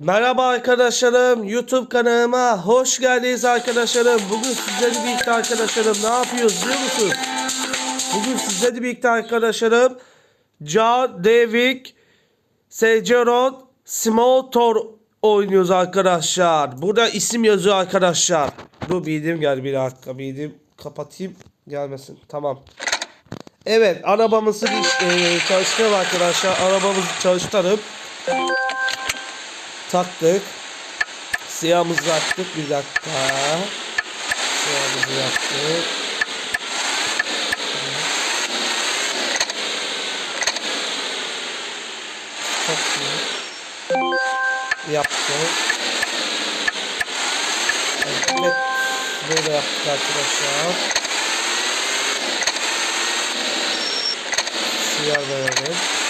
Merhaba arkadaşlarım YouTube kanalıma hoş geldiniz arkadaşlarım. Bugün sizlerle birlikte arkadaşlarım ne yapıyoruz biliyor musunuz? Bugün sizlerle birlikte arkadaşlarım Ja Devik, Sejeron, Smotor oynuyoruz arkadaşlar. Burada isim yazıyor arkadaşlar. Dur bildim gel bir dakika bildim kapatayım gelmesin tamam. Evet arabamızı bir e, çalıştıralım arkadaşlar. Arabamızı çalıştırıp taktık. Siyahımızı attık bir dakika. Siyahımızı yaptık. Çok iyi. Yaptık. Evet. Böyle yaptık arkadaşlar. Siyah verelim.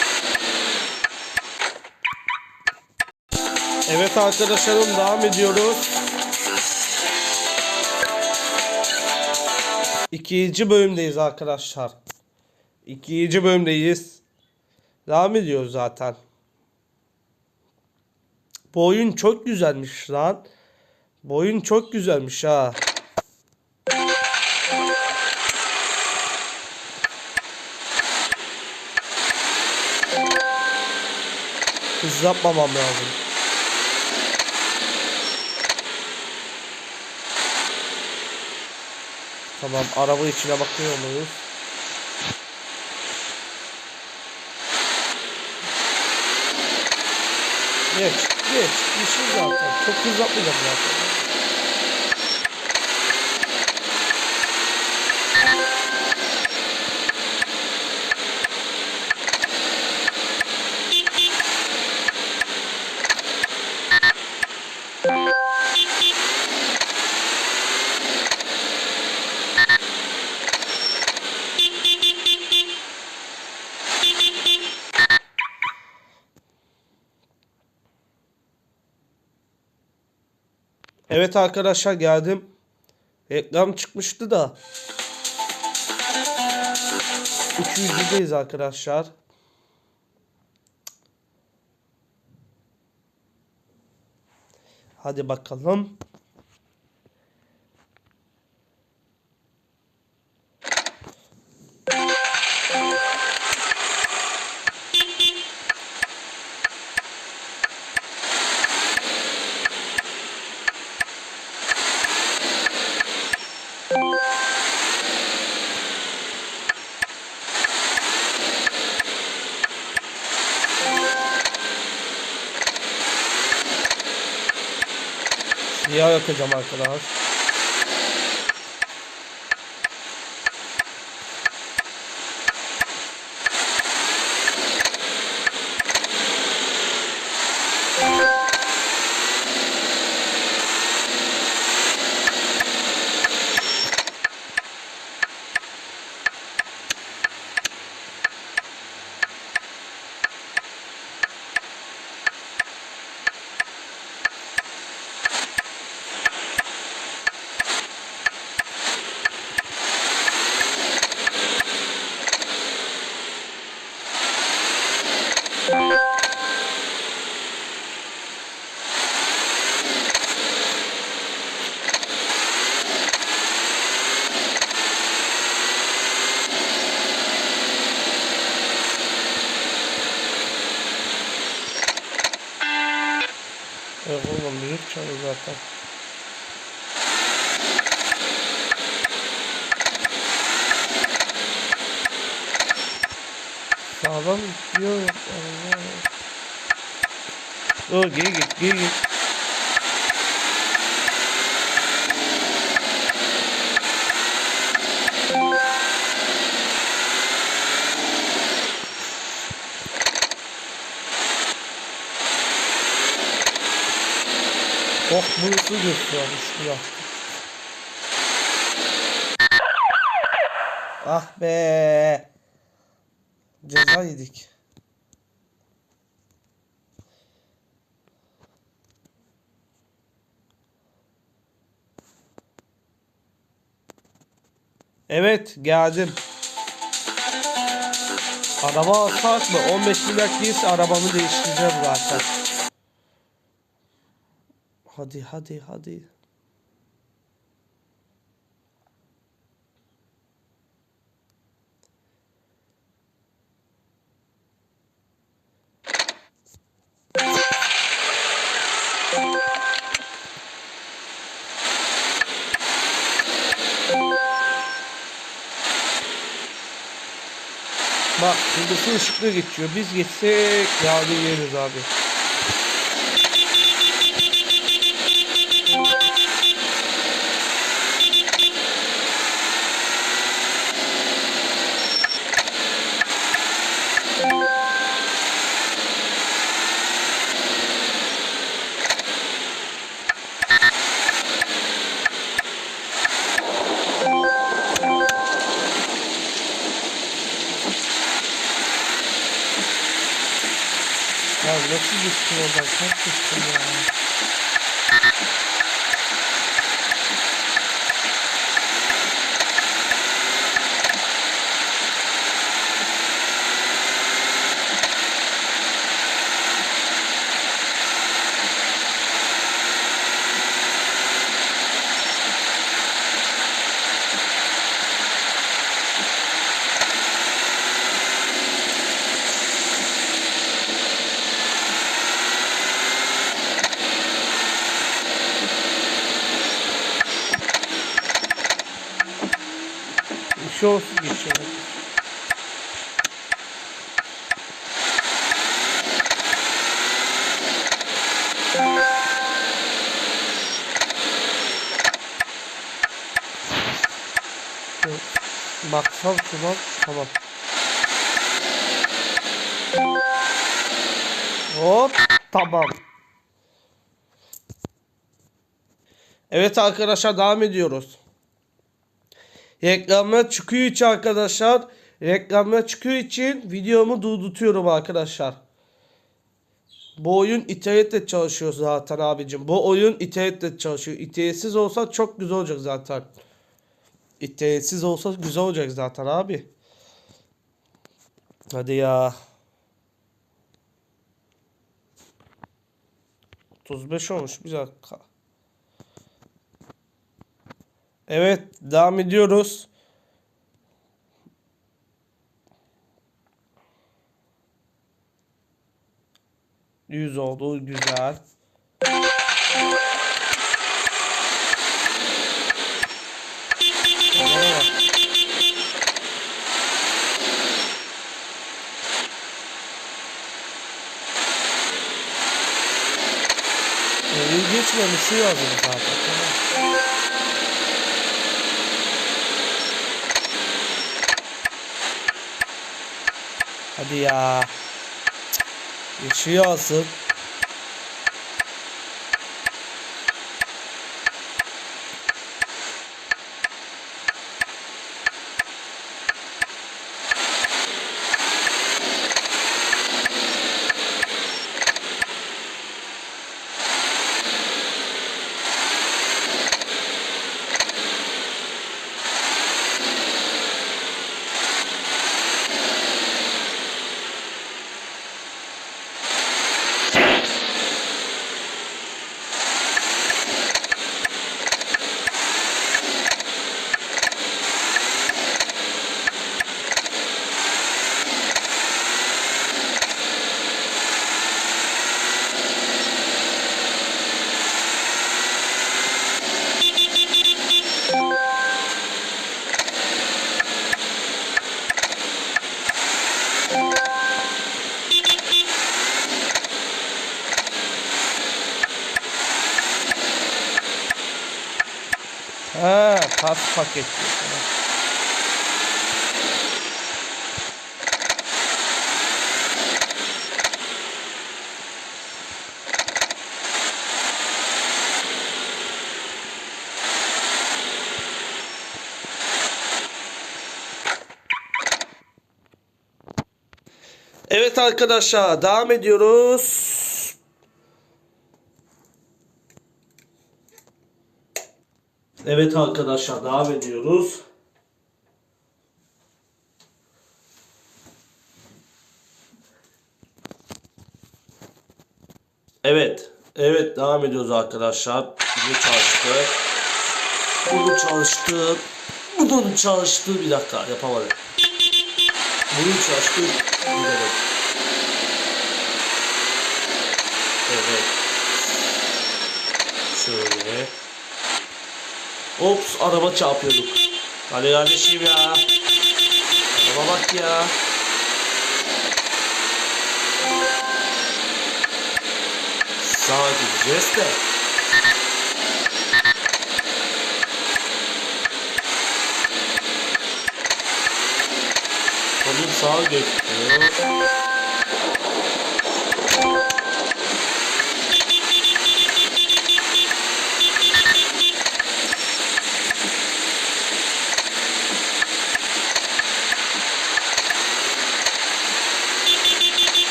Evet arkadaşlarım devam ediyoruz. İkinci bölümdeyiz arkadaşlar. İkinci bölümdeyiz. Devam ediyoruz zaten. Bu oyun çok güzelmiş lan. Bu oyun çok güzelmiş ha. Hız yapmamam lazım. Tamam araba içine bakıyor muyuz? Geç geç bir şey zaten çok hız yapmayacağım zaten. Evet arkadaşlar geldim. Reklam çıkmıştı da. 200'deyiz arkadaşlar. Hadi bakalım. Siyah yakacağım arkadaşlar. Evet oğlum müzik çalıyor zaten. Sağdan gidiyor. Dur geri git geri git. Oh burası gösteriyormuş ya. Ah be. Ceza yedik. Evet geldim. Araba alsak mı? 15 milyar değilse arabamı değiştireceğim zaten. Hadi hadi hadi. Bak kırmızı ışıklı geçiyor. Biz geçsek yağlı yeriz abi. Nasıl geçtin oradan? Kaç geçtin ya? Bir şey olsun geçiyor. Baksam şuna tamam. Hop tamam. Evet arkadaşlar devam ediyoruz. Reklamlar çıkıyor için arkadaşlar. Reklamlar çıkıyor için videomu durduruyorum arkadaşlar. Bu oyun internetle çalışıyor zaten abicim. Bu oyun internetle çalışıyor. İnternetsiz olsa çok güzel olacak zaten. İnternetsiz olsa güzel olacak zaten abi. Hadi ya. 35 olmuş bir dakika. Evet devam ediyoruz. Yüz oldu güzel. Onlara bak. Oyun geçmemişi yazdım zaten. Tamam. Hadi ya. Yaşıyor asıl. Ha, kas paket. Evet arkadaşlar devam ediyoruz. Evet arkadaşlar devam ediyoruz. Evet. Evet devam ediyoruz arkadaşlar. Bu çalıştı. Bunu çalıştı. Bunun çalıştı. Bir dakika yapamadım. Bunun çalıştı. Gidelim. Evet. Şöyle. Ops araba çarpıyorduk. Hadi kardeşim ya. Araba bak ya. Sağa gideceğiz de. Kolum sağa götürüyor.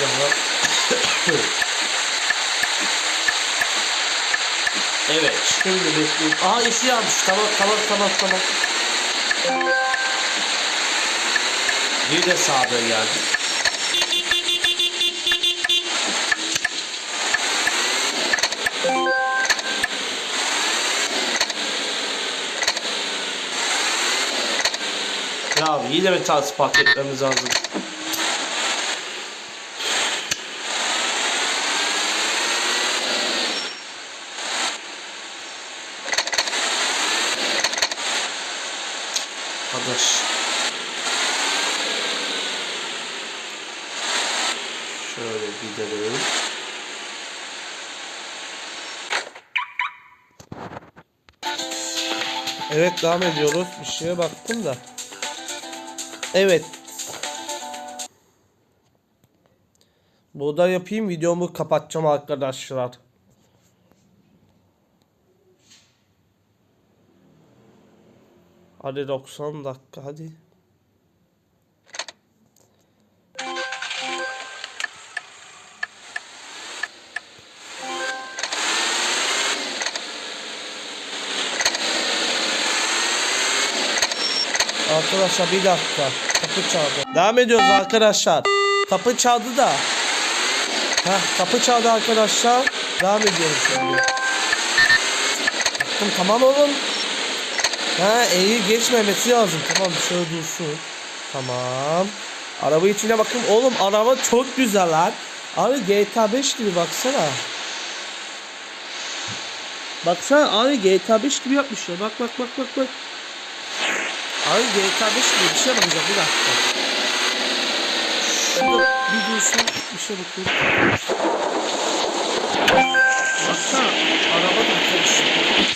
Silahlar. evet, şimdi bekliyorum. Aha işi yanmış. Tamam, tamam, tamam, tamam. Bir de sağda geldi. Ya abi yine park etmemiz lazım? Arkadaş. Şöyle gidelim. Evet devam ediyoruz. Bir şeye baktım da. Evet. Burada yapayım videomu kapatacağım arkadaşlar. Hadi 90 dakika hadi. Arkadaşlar bir dakika. Kapı çaldı. Devam ediyoruz arkadaşlar. Kapı çaldı da. Heh, kapı çaldı arkadaşlar. Devam ediyoruz şimdi. Tamam oğlum. Ha iyi geçmemesi lazım. Tamam şöyle dursun. Tamam. Araba içine bakın. Oğlum araba çok güzel lan. Abi GTA 5 gibi baksana. Baksana abi GTA 5 gibi yapmışlar. Bak bak bak bak bak. Abi GTA 5 gibi bir şey bakacağım bir dakika. Şurada bir dursun bir şey bakıyorum. Baksana araba da çok şık.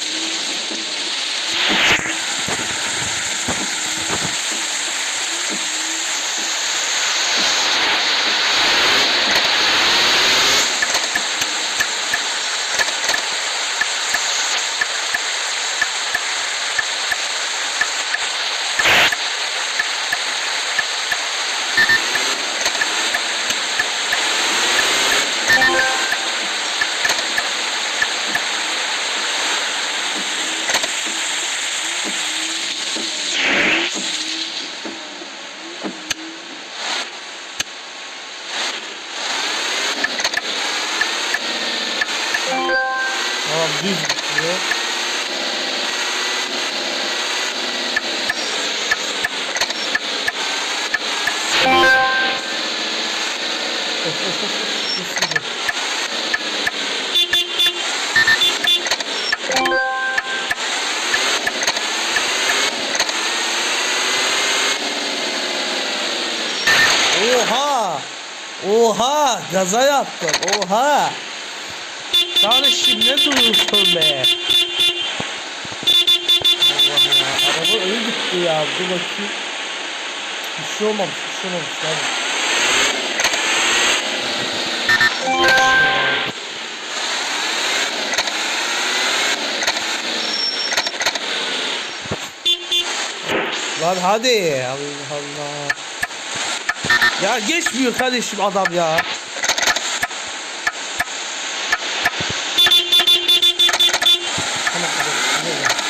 Tamam düz gidiyor. Gidiyor. Oha! Oha! Gaza yaptım. Oha! Kardeşim ne duruyorsun be? Araba öyle gitti ya. Dur bakayım. Bir şey olmamış. Bir şey olmamış. Hadi. Lan hadi. Allah Allah. Ya geçmiyor kardeşim adam ya. Tamam, hadi, hadi.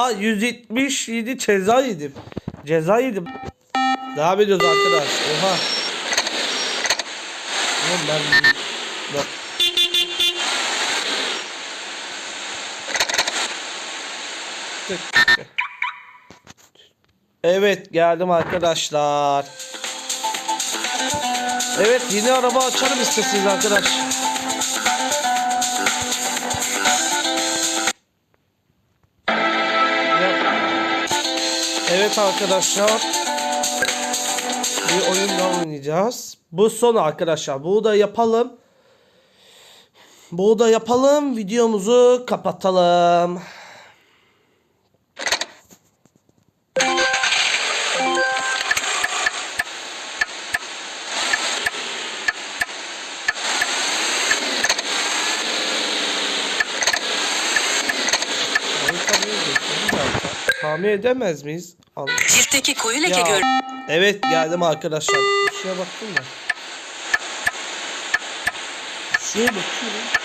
Aa 177 ceza yedim. Ceza yedim. Devam ediyoruz arkadaş. Oha. Oğlum ben... Bak. Evet geldim arkadaşlar. Evet yeni araba açarım isterseniz arkadaş. Evet arkadaşlar. Bir oyun daha oynayacağız. Bu son arkadaşlar. Bu da yapalım. Bu da yapalım. Videomuzu kapatalım. Tahmin edemez miyiz? Allah. Ciltteki koyu leke gör. Evet geldim arkadaşlar. Şeye baktım da. Şuraya bakıyorum.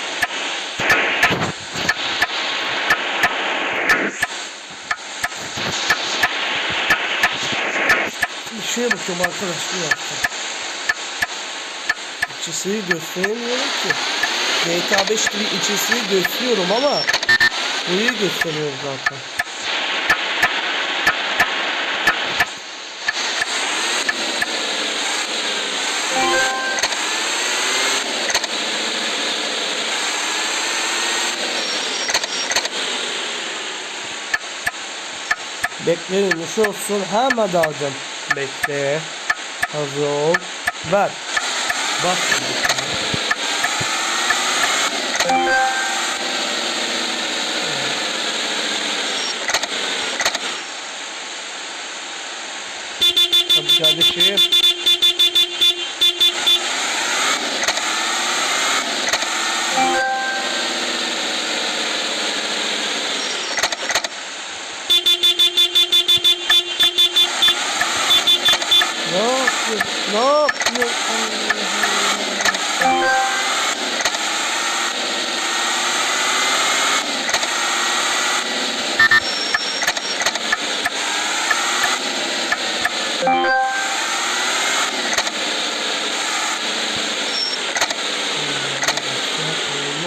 Şeye bakıyorum arkadaş bir dakika. İçisini gösteremiyorum ki. GTA 5 gibi içisini gösteriyorum ama burayı gösteriyorum zaten. Bekleyin şu olsun hemen alacağım. Bekle. Hazır ol. Ver. Bak. Tabii kardeşim. Ne yapıyorsun? Ne yapıyorsun?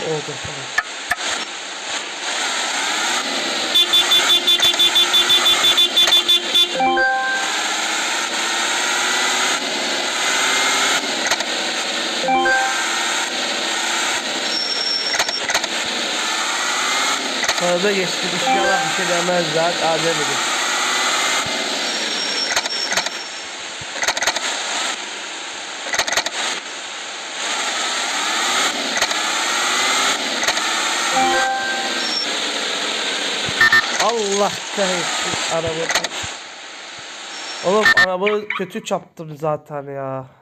Oldu tamam. Arada geçti inşallah bir şey demezler. Aa demedim. Allah kahretsin araba. Oğlum arabayı kötü çarptım zaten ya.